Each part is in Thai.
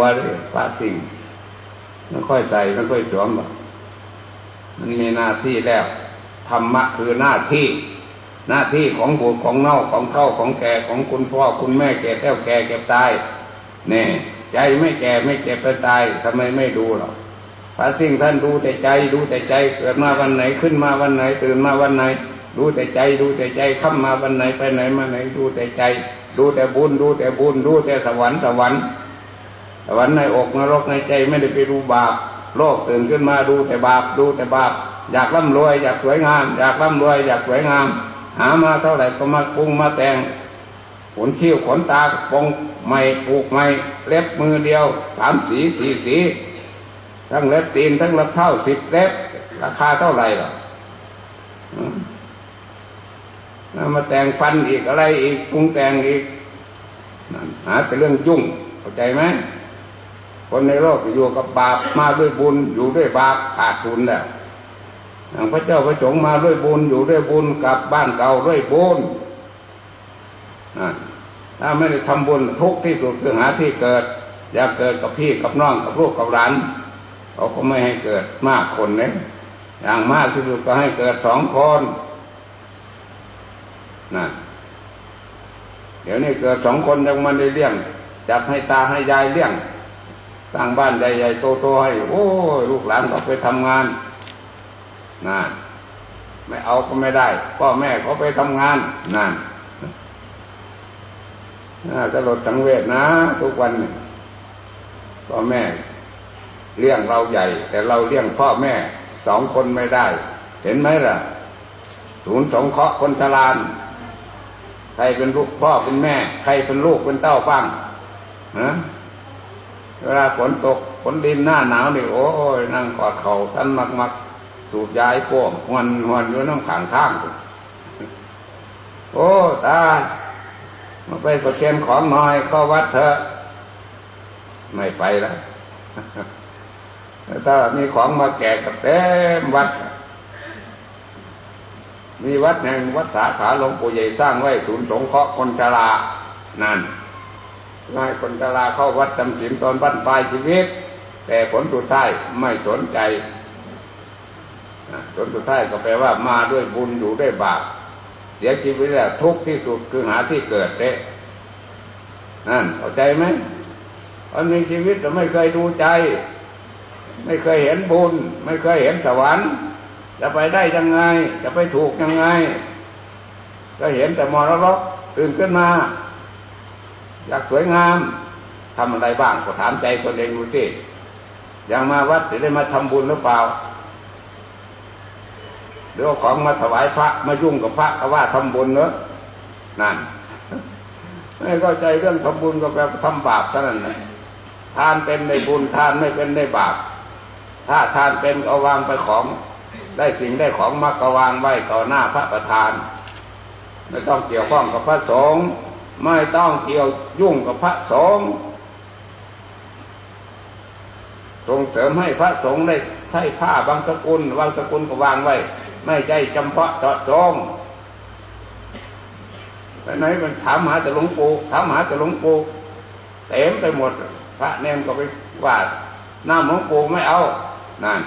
ว่าเลยพระสิ่งไม่ค่อยใส่ไม่ค่อยสวมมันมีหน้าที่แล้วธรรมะคือหน้าที่ หน้าที่ของบุตรของเน่าของเข้าของแก่ของคุณพ่อคุณแม่แก่แก้วแก่เก็บตายแน่ใจไม่แก่ไม่เจ็บไม่ตายทำไมไม่ดูหรอกพระสิ่งท่านดูแต่ใจดูแต่ใจเกิดมาวันไหนขึ้นมาวันไหน ตื่นมาวันไหน ดูแต่ใจดูแต่ใจข้ามาวันไหนไปไหนมาไหนดูแต่ใจ ดูแต่บุญดูแต่บุญดูแต่สวรรค์สวรรค์ วรรค์ในอกนรกในใจไม่ได้ไปดูบาปโลกตื่นขึ้นมาดูแต่บาปดูแต่บาปอยากร่ำรวยอยากสวยงาม อยากร่ำรวยอยากสวยงาม หามาเท่าไหร่ก็มาปรุงมาแต่งขนคิ้วขนตาปองไม่ปลูกไม่เล็บมือเดียวสามสีสี่สี ทั้งเล็บตีนทั้งเล็บเท้าสิบเล็บ ราคาเท่าไหร่หรอมาแต่งฟันอีกอะไรอีกปรุงแต่งอีกหาแต่เรื่องยุ่งเข้าใจไหม คนในโลกอยู่กับบาปมาด้วยบุญอยู่ด้วยบาปขาดทุนแล้วพระเจ้าพระสงฆ์มาด้วยบุญอยู่ด้วยบุญกลับบ้านเก่าด้วยบุญถ้าไม่ได้ทำบุญทุกที่สุดคือหาที่เกิด อยากเกิดกับพี่กับน้องกับลูกกับหลานเขาก็ไม่ให้เกิดมากคนเนี่ยอย่างมากที่สุดก็ให้เกิดสองคนนั่นเดี๋ยวนี้เกิดสองคนยังมันได้เลี้ยงจับให้ตาให้ยายเลี้ยง สร้างบ้านใหญ่ๆโตๆให้โอ้ลูกหลานก็ไปทำงานนั่นไม่เอาก็ไม่ได้พ่อแม่เขาไปทำงานนั่นน่าจะลดสังเวชนะ ทุกวันพ่อแม่เลี้ยงเราใหญ่ แต่เราเลี้ยงพ่อแม่สองคนไม่ได้ เห็นไหมล่ะศูนย์สงเคราะห์คนชรานใครเป็นลูกพ่อเป็นแม่ ใครเป็นลูกเป็นเต้าฟังนะ เวลาฝนตกฝนดินหน้าหนาวนี่โอ้ยนั่งกอดเข่าสั้นมักมักสูบยายพวกหวนหวนอยู่น้ำขังทางโอ้ตามาไปประเคนของหน่อยเข้าวัดเถอะไม่ไปแล้วถ้ามีของมาแก่กับเต็มวัด มีวัดแห่งวัดสาขาหลวงปู่ใหญ่สร้างไว้ศูนย์สงเคราะห์คนชรานั่น ให้คนชราเข้าวัดจำศีลตอนบั้นปลายชีวิต แต่ผลสุดท้ายไม่สนใจผลสุดท้ายก็แปลว่ามาด้วยบุญอยู่ด้วยบาปเสียชีวิตแล้วทุกข์ที่สุดคือหาที่เกิดเด้นั่นเข้าใจไหมคนมีชีวิตแต่ไม่เคยดูใจ ไม่เคยเห็นบุญ ไม่เคยเห็นสวรรค์จะไปได้ยังไง จะไปถูกยังไง ก็เห็นแต่มรรคตื่นขึ้นมา อยากสวยงามทำอะไรบ้างก็ถามใจตนเองดูสิอย่างมาวัดจะได้มาทำบุญหรือเปล่าหรือเอาของมาถวายพระมายุ่งกับพระก็ว่าทำบุญเนอะนั่นไม่เข้าใจเรื่องทำบุญก็แบบทำบาปเท่านั้นเลยทานเป็นในบุญทานไม่เป็นในบาป ถ้าทานเป็นเอาวางไปของ ได้สิ่งได้ของมากวางไว้ต่อหน้าพระประธาน ไม่ต้องเกี่ยวข้องกับพระสงฆ์ ไม่ต้องเกี่ยวยุ่งกับพระสงฆ์ส่งเสริมให้พระสงฆ์ได้ใช้ผ้าบางสกุลบางสกุลก็วางไว้ ไม่ใช่จำเพาะเจาะจงไปไหนมันถามหาแต่หลวงปู่ถามหาแต่หลวงปู่เต็มไปหมด พระเนมก็ไปว่าน้ำหลวงปู่ไม่เอานั่น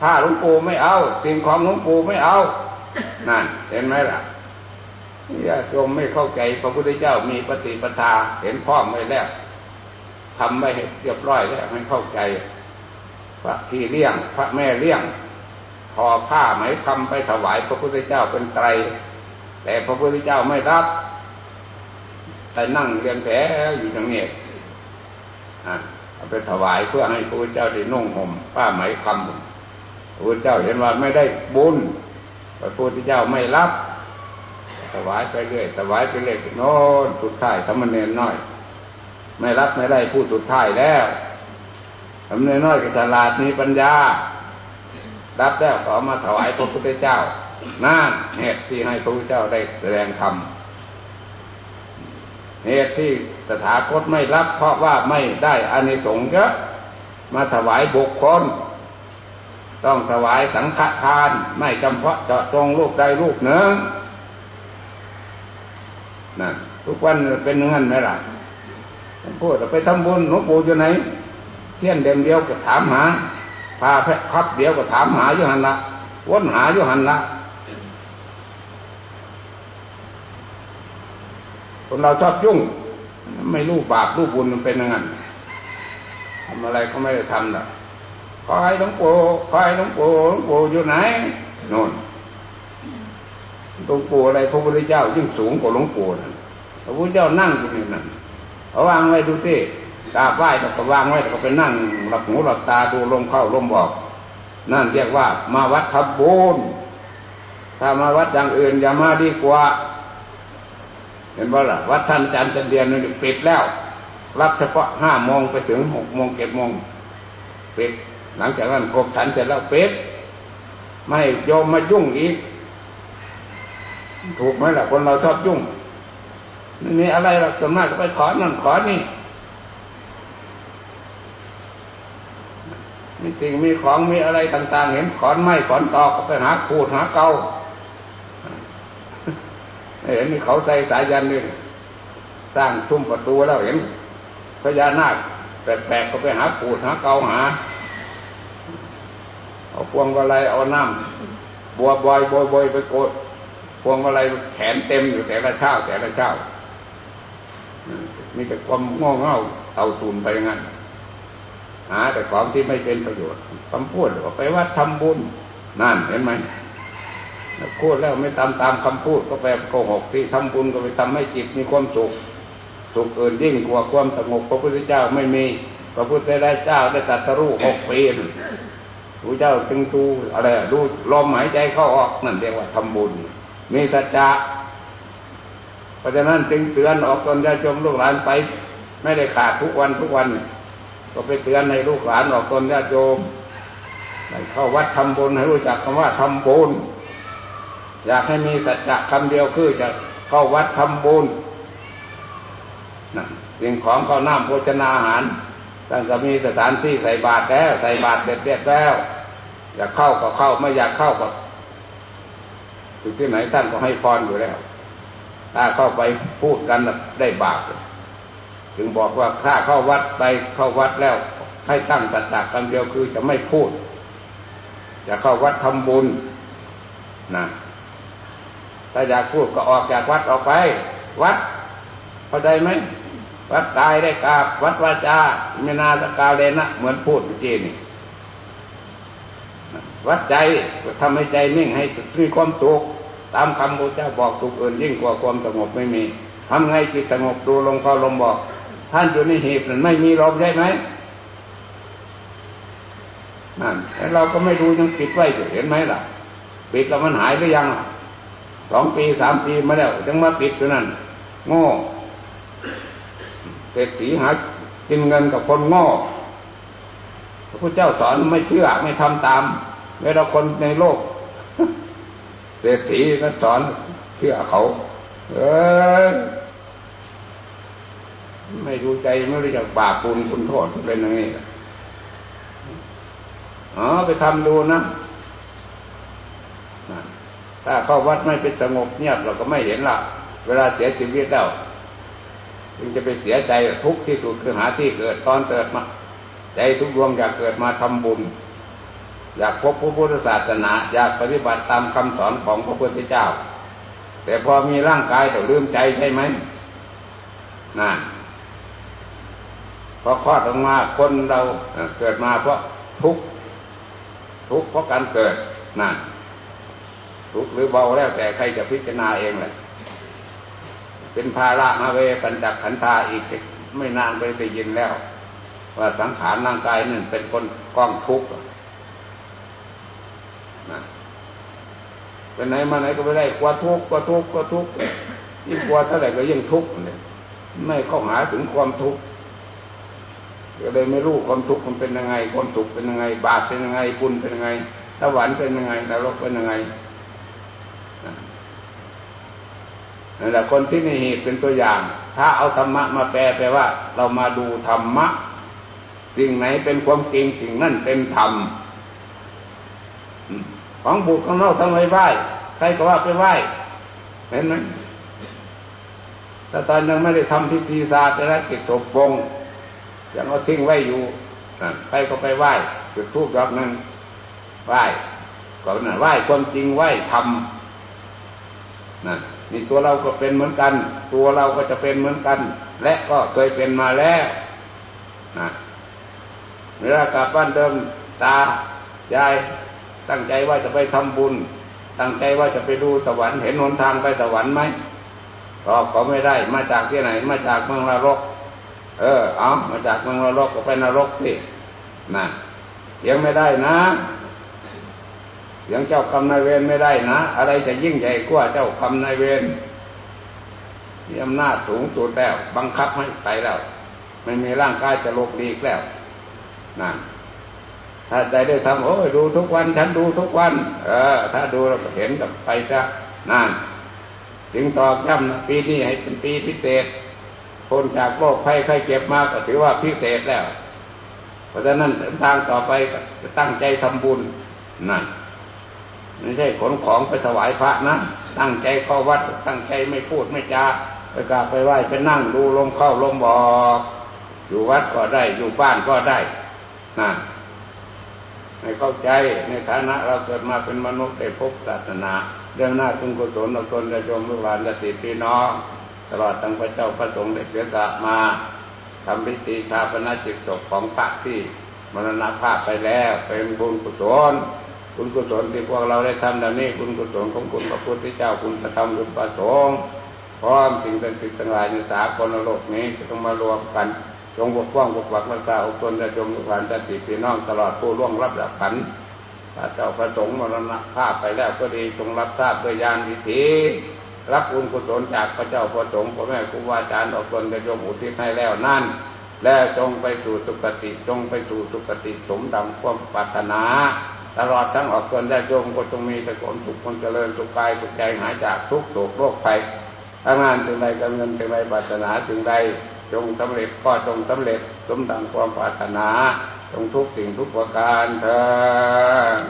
ผ้าหลวงปู่ไม่เอา สิ่งของหลวงปู่ไม่เอา นั่นเห็นไหมล่ะ ญาติโยมไม่เข้าใจพระพุทธเจ้ามีปฏิปทาเห็นพ่อไม่แล้วทำไม่เรียบร้อยแล้วไม่เข้าใจ พระพี่เลี้ยง พระแม่เลี้ยงทอผ้าไหมคำไปถวายพระพุทธเจ้าเป็นไตร แต่พระพุทธเจ้าไม่รับ แต่นั่งเรียงแผลอยู่อย่างนี้อะเอาไปถวายเพื่อให้พระพุทธเจ้าได้นุ่งห่มผ้าไหมคำพระพุทธเจ้าเห็นว่าไม่ได้บุญพระพุทธเจ้าไม่รับ ถวายไปเรื่อยถวายไปเรื่อยโน่นสุดท้ายทำมันเนนน้อย ไม่รับไม่ได้ผู้สุดท้ายแล้วทำเนนน้อยกับฉลาดมีปัญญา รับแล้วก็เอามาถวายพระพุทธเจ้านั่นเหตุที่ให้พระพุทธเจ้าได้แสดงธรรมเหตุที่ตถาคตไม่รับ เพราะว่าไม่ได้อานิสงส์เยอะมาถวายบุคคล ต้องถวายสังฆทาน ไม่จำเพาะเจาะจงลูกใดลูกหนึ่ง นั่นทุกวันเป็นเงินไหมล่ะพูดไปทำบุญหลวงปู่อยู่ไหน เที่ยนเดียมเดียวก็ถามหาพาแพะพับเดียวก็ถามหาอยู่หันละวนหาอยู่หันละคนเราชอบยุ่ง ไม่รู้บาปรู้บุญมันเป็นยังไงทำอะไรก็ไม่ได้ทำหรอกขอให้หลวงปู่ขอให้หลวงปู่หลวงปู่อยู่ไหนโน่น หลวงปู่อะไรพระพุทธเจ้ายิ่งสูงกว่าหลวงปู่นะพระพุทธเจ้านั่งอยู่นี่นั่นเอาวางไว้ดูสิกราบไหว้แล้วก็วางไว้แล้วก็ไปนั่งหลับหูหลับตาดูลมเข้าลมออก นั่นเรียกว่ามาวัดทับบุญถ้ามาวัดอย่างอื่นอย่ามาดีกว่า เห็นบ่ล่ะวัดท่านอาจารย์จันเดียนนี่ปิดแล้ว รับเฉพาะห้าโมงไปถึงหกโมงเจ็ดโมงปิด หลังจากนั้นครบฉันเสร็จแล้วปิดไม่ให้โยมมายุ่งอีก ถูกไหมล่ะคนเราชอบยุ่งไม่มีอะไรหรอกส่วนมากก็ไปขอนั่นขอนี่มีสิ่งมีของมีอะไรต่าง ๆ เห็นขอนไม้ขอนตอกก็ไปหาขูดหาเกาเห็นมีเขาใส่สายยันนี่สร้างทุ่มประตูแล้วเห็นพญานาคแปลกๆก็ไปหาขูดหาเกาหา เอาพวงมาลัยเอาน้ำบัวบอยบอยบอยไปโกด พวงมาลัยแขนเต็มอยู่แต่ละเช้าแต่ละเช้ามีแต่ความง่เง่าเอาตูนไปงั้นหาแต่ของที่ไม่เป็นประโยชน์คำพูดว่าไปวัดทำบุญนั่นเห็นไหมพูดแล้วไม่ตามตามคำพูดก็แปลโกหกที่ทำบุญก็ไปทำให้จิตมีความสุขสุขเกินยิ่งกว่าความสงบพระพุทธเจ้าไม่มีพระพุทธเจ้าได้ตรัสรู้หกปีพระเจ้าจึงดูอะไรดูลมหายใจเข้าออกนั่นเรียกว่าทำบุญ มีสัจจะเพราะฉะนั้นจึงเตือนออกตนญาติโยมลูกหลานไป ไม่ได้ขาดทุกวันทุกวัน ก็ไปเตือนให้ลูกหลานออกตนญาติโยมเข้าวัดทำบุญให้รู้จักคำว่าทำบุญอยากให้มีสัจจะคำเดียวคือจะเข้าวัดทำบุญนะสิ่งของเข้าน้ำโภชนาอาหารท่านก็มีสถานที่ใส่บาตรแล้วใส่บาตรเด็ดเด็ดแล้ว อยากเข้าก็เข้าไม่อยากเข้าก็ อยู่ที่ไหนท่านก็ให้พรอยู่แล้ว ถ้าเข้าไปพูดกันได้บาปถึงบอกว่าถ้าเข้าวัดไปเข้าวัดแล้ว ให้ตั้งสัจจะคำเดียวคือจะไม่พูด จะเข้าวัดทำบุญนะถ้าอยากพูดก็ออกจากวัดออกไป วัดเข้าใจไหมวัดกายได้กราบวัดวาจาไม่นาสกาเลนะเหมือนพูดเมื่อกี้นี่ วัดใจทำให้ใจนิ่งให้มีความสุขตามคำพระเจ้าบอกสุขอื่นยิ่งกว่าความสงบไม่มีทำไงจิตสงบดูลงพอลมบอก ท่านอยู่ในหีบนั้นไม่มีลมใช่ไหมนั่นแต่เราก็ไม่ดูยังปิดไว้อยู่เห็นไหมล่ะ ปิดแล้วมันหายหรือยังสองปีสามปีมาแล้วยังมาปิดอยู่นั่นโง่เศรษฐีหากินเงินกับคนโง่ พระพุทธเจ้าสอนไม่เชื่อไม่ทำตามเวลาคนในโลกเศรษฐีก็สอนเชื่อเขา เออไม่รู้ใจไม่รู้จักบาปปุญคุณโทษเป็นอย่างนี้อ๋อไปทำดูนะถ้าเข้าวัดไม่เป็นสงบเงียบเราก็ไม่เห็นละเวลาเสียชีวิตแล้วจึงจะไปเสียใจทุกข์ที่สุดคือหาที่เกิดตอนเกิดมา ใจทุกดวงอยากเกิดมาทำบุญ อยากพบพระพุทธศาสนา อยากปฏิบัติตามคำสอนของพระพุทธเจ้า แต่พอมีร่างกายต้องลืมใจใช่ไหมนั่นพอคลอดออกมาคนเราเกิดมาเพราะทุกข์ทุกข์เพราะการเกิดนั่นทุกข์หรือเบาแล้วแต่ใครจะพิจารณาเองแหละเป็นภาระมาเวปัญจขันธาอีกไม่นานไปได้ยินแล้ว ว่าสังขารร่างกายนั่นเป็นคนกล้องทุกข์นะเป็นไหนมาไหนก็ไม่ได้กลัวทุกข์กลัวทุกข์กลัวทุกข์ยิ่งกลัวเท่าไหร่ก็ยิ่งทุกข์เนี่ยไม่เข้าหาถึงความทุกข์ก็เลยไม่รู้ความทุกข์มันเป็นยังไง ความสุกข์เป็นยังไง บาปเป็นยังไงบุญเป็นยังไงสวรรค์เป็นยังไงนรกเป็นยังไงนั่นแหละคนที่มีเหตุเป็นตัวอย่าง ถ้าเอาธรรมะมาแปลแปลว่า เรามาดูธรรมะ สิ่งไหนเป็นความจริงสิ่งนั่นเป็นธรรมของบุตรของเราทำไมไหว้ใครก็ว่าไปไหว้เห็นไหมถ้าตอนยังไม่ได้ทำพิธีศาสตร์จะได้กิจศพวงยังเอาทิ้งไว้อยู่นั่นไปก็ไปไหว้จุดทูบดอกหนึ่งไหว้ก็นั่นไหว้คนจริงไหว้ธรรมนั่นนี่ตัวเราก็เป็นเหมือนกัน ตัวเราก็จะเป็นเหมือนกัน และก็เคยเป็นมาแล้วนะ เวลากลับบ้านเดิมตายายตั้งใจว่าจะไปทำบุญ ตั้งใจว่าจะไปดูสวรรค์เห็นหนทางไปสวรรค์ไหมตอบก็ไม่ได้มาจากที่ไหน มาจากเมืองนรก เออ เอามาจากเมืองนรกก็ไปนรกสินะยังไม่ได้นะยังเจ้ากรรมนายเวรไม่ได้นะ อะไรจะยิ่งใหญ่กว่าเจ้ากรรมนายเวรมีอำนาจสูงสุดแล้ว บังคับให้ไปแล้ว ไม่มีร่างกายจะลบดีแล้ว นั่นถ้าใจได้ทำโอ้ยดูทุกวัน ฉันดูทุกวัน เออ ถ้าดูเราก็เห็นกับไปซะนั่นถึงตอกย้ำนะปีนี้ให้เป็นปีพิเศษคนจากโรคภัยไข้เจ็บมากก็ถือว่าพิเศษแล้ว เพราะฉะนั้นทางต่อไปจะตั้งใจทำบุญนั่นไม่ใช่ขนของไปถวายพระนะตั้งใจเข้าวัด ตั้งใจไม่พูดไม่จาไปกราบไปไหว้ไปนั่งดูลมเข้าลมออกอยู่วัดก็ได้อยู่บ้านก็ได้ นั่นให้เข้าใจในฐานะเราเกิดมาเป็นมนุษย์ได้พบศาสนาเรื่องหน้าคุณกุศลเราตนได้ชมลูกหลานและติพี่น้องตลอดทั้งพระเจ้าพระสงฆ์ได้เสียสละมาทำพิธีชาปนกิจศพของพระที่มรณภาพไปแล้วเป็นบุญกุศลคุณกุศลที่พวกเราได้ทำดังนี้คุณกุศลของคุณพระพุทธเจ้าคุณพระธรรมคุณพระสงฆ์พร้อมสิ่งต่างๆทั้งหลายในสากลโลกนี้จะต้องมารวมกัน จงปกป้องปกปักรักษาอกตนและจงลูกหลานญาติพี่น้องตลอดผู้ร่วงรับดับขันพระเจ้าพระสงฆ์มรณภาพไปแล้วก็ดีจงรับทราบด้วยญาณวิถีรับบุญกุศลจากพระเจ้าพระสงฆ์พ่อแม่ครูบาอาจารย์ออกตนได้ยมอุทิศให้แล้วนั่น แล้วจงไปสู่สุคติจงไปสู่สุคติสมดังความปรารถนา ตลอดทั้งออกตนได้โยมก็จงมีแต่ความสุขความเจริญสุขกายสุขใจหายจากทุกโศกโรคภัยทำงานถึงใดการเงินถึงใดปรารถนาถึงใด จงสำเร็จก็จงสำเร็จสมดังความปรารถนาจงทุกสิ่งทุกประการเถิด